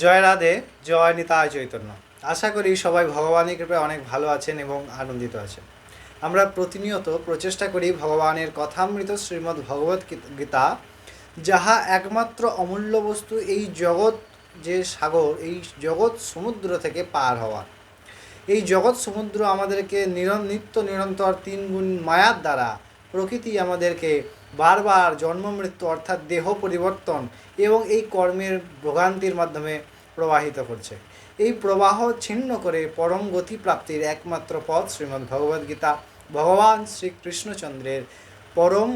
জয় রাধে, জয় নিতায় চৈতন্য। আশা করি সবাই ভগবানের কৃপায় অনেক ভালো আছেন এবং আনন্দিত আছেন। আমরা প্রতিনিয়ত প্রচেষ্টা করি ভগবানের কথামৃত শ্রীমদ্ ভগবত গীতা যাহা একমাত্র অমূল্য বস্তু এই জগৎ যে সাগর, এই জগৎ সমুদ্র থেকে পার হওয়া। এই জগৎ সমুদ্র আমাদেরকে নিত্য নিরন্তর তিন গুণ মায়ার দ্বারা প্রকৃতি আমাদেরকে বারবার জন্ম, মৃত্যু অর্থাৎ দেহ পরিবর্তন এবং এই কর্মের ভোগান্তির মাধ্যমে প্রবাহিত করছে। এই প্রবাহ ছিন্ন করে পরম গতি প্রাপ্তির একমাত্র পথ শ্রীমদ্ ভগবদ্গীতা ভগবান শ্রীকৃষ্ণচন্দ্রের পরম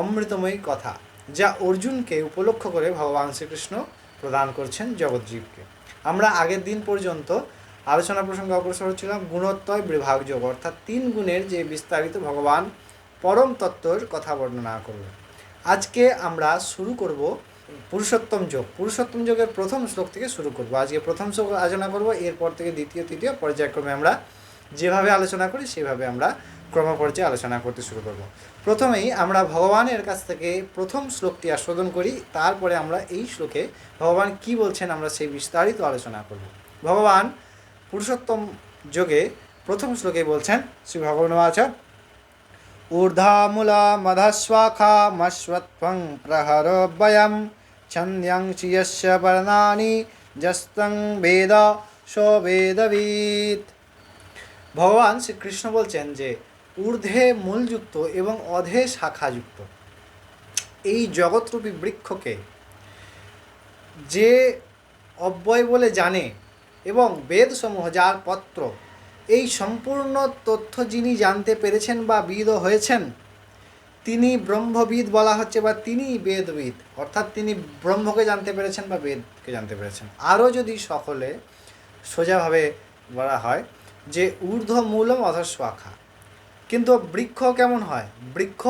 অমৃতময়ী কথা, যা অর্জুনকে উপলক্ষ করে ভগবান শ্রীকৃষ্ণ প্রদান করছেন জগৎজীবকে। আমরা আগের দিন পর্যন্ত আলোচনা প্রসঙ্গে অগ্রসর হচ্ছিলাম গুণোত্তয় বিভাগযোগ, অর্থাৎ তিন গুণের যে বিস্তারিত ভগবান পরম তত্ত্বর কথা বর্ণনা করবেন আজকে আমরা শুরু করব পুরুষোত্তম যোগ। পুরুষোত্তম যোগের প্রথম শ্লোক থেকে শুরু করব। আজকে প্রথম শ্লোক আলোচনা করব, এরপর থেকে দ্বিতীয়, তৃতীয় পর্যায়ক্রমে আমরা যেভাবে আলোচনা করি, সেভাবে আমরা ক্রমপর্যায়ে আলোচনা করতে শুরু করব। প্রথমেই আমরা ভগবানের কাছ থেকে প্রথম শ্লোকটি আস্বাদন করি, তারপরে আমরা এই শ্লোকে ভগবান কি বলছেন আমরা সেই বিস্তারিত আলোচনা করব। ভগবান পুরুষোত্তম যোগে প্রথম শ্লোকে বলছেন, শ্রী ভগবান আচার মশ্বত্বং প্রহরবয়ম ছন্দ্যাংশি যস্য বর্ণানি যস্তং বেদ সো বেদবিদ ভগবান শ্রীকৃষ্ণ বলছেন যে ঊর্ধ্বে মূলযুক্ত এবং অধে শাখাযুক্ত এই জগৎরূপী বৃক্ষকে যে অব্যয় বলে জানে এবং বেদসমূহ যার পত্র এই সম্পূর্ণ তথ্য যিনি জানতে পেরেছেন বা বিদ হয়েছেন, তিনি ব্রহ্মবিদ বলা হচ্ছে বা তিনি বেদবিদ, অর্থাৎ তিনি ব্রহ্মকে জানতে পেরেছেন বা বেদকে জানতে পেরেছেন। আরও যদি সকলে সোজাভাবে বলা হয় যে ঊর্ধ্ব মূলম অধস্বাখা কিন্তু বৃক্ষ কেমন হয়? বৃক্ষ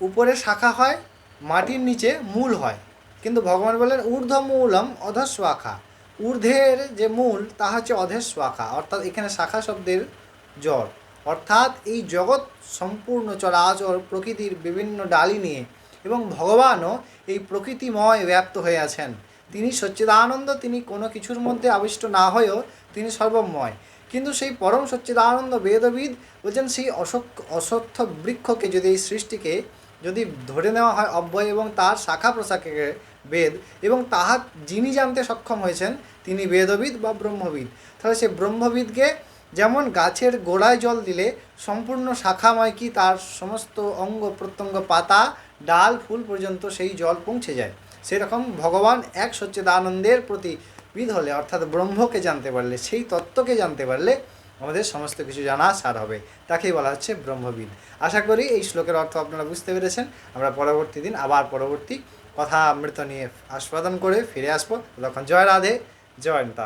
উপরে শাখা হয়, মাটির নিচে মূল হয়, কিন্তু ভগবান বলেন ঊর্ধ্ব মূলম অধস্বাখা ঊর্ধ্বের যে মূল, তা হচ্ছে অধেস্বাখা অর্থাৎ এখানে শাখা শব্দের জড়। অর্থাৎ এই জগৎ সম্পূর্ণ চলাচল প্রকৃতির বিভিন্ন ডালি নিয়ে এবং ভগবানও এই প্রকৃতিময় ব্যাপ্ত হয়ে আছেন। তিনি সচ্চিদানন্দ, তিনি কোনো কিছুর মধ্যে আবিষ্ট না হয়েও তিনি সর্বময়। কিন্তু সেই পরম সচ্চিদানন্দ বেদবিদ বলছেন, সেই অসক অসত্য বৃক্ষকে, যদি এই সৃষ্টিকে যদি ধরে নেওয়া হয় অব্যয় এবং তার শাখা প্রশাখাকে বেদ এবং তাহা যিনি জানতে সক্ষম হয়েছেন, তিনি বেদবিদ বা ব্রহ্মবিদ। তাহলে সে ব্রহ্মবিদকে যেমন গাছের গোড়ায় জল দিলে, সম্পূর্ণ শাখাময় কি তার সমস্ত অঙ্গ প্রত্যঙ্গ, পাতা, ডাল, ফুল পর্যন্ত সেই জল পৌঁছে যায়? সেরকম ভগবান এক সচ্চিদানন্দের প্রতি বিদ হলে, অর্থাৎ ব্রহ্মকে জানতে পারলে, সেই তত্ত্বকে জানতে পারলে আমাদের সমস্ত কিছু জানা সার হবে। তাকেই বলা হচ্ছে ব্রহ্মবিদ। আশা করি এই শ্লোকের অর্থ আপনারা বুঝতে পেরেছেন। আমরা পরবর্তী দিন আবার পরবর্তী কথা অমৃত নিয়ে আস্বাদন করে ফিরে আসব। তখন জয় রাধে, জয় নিতা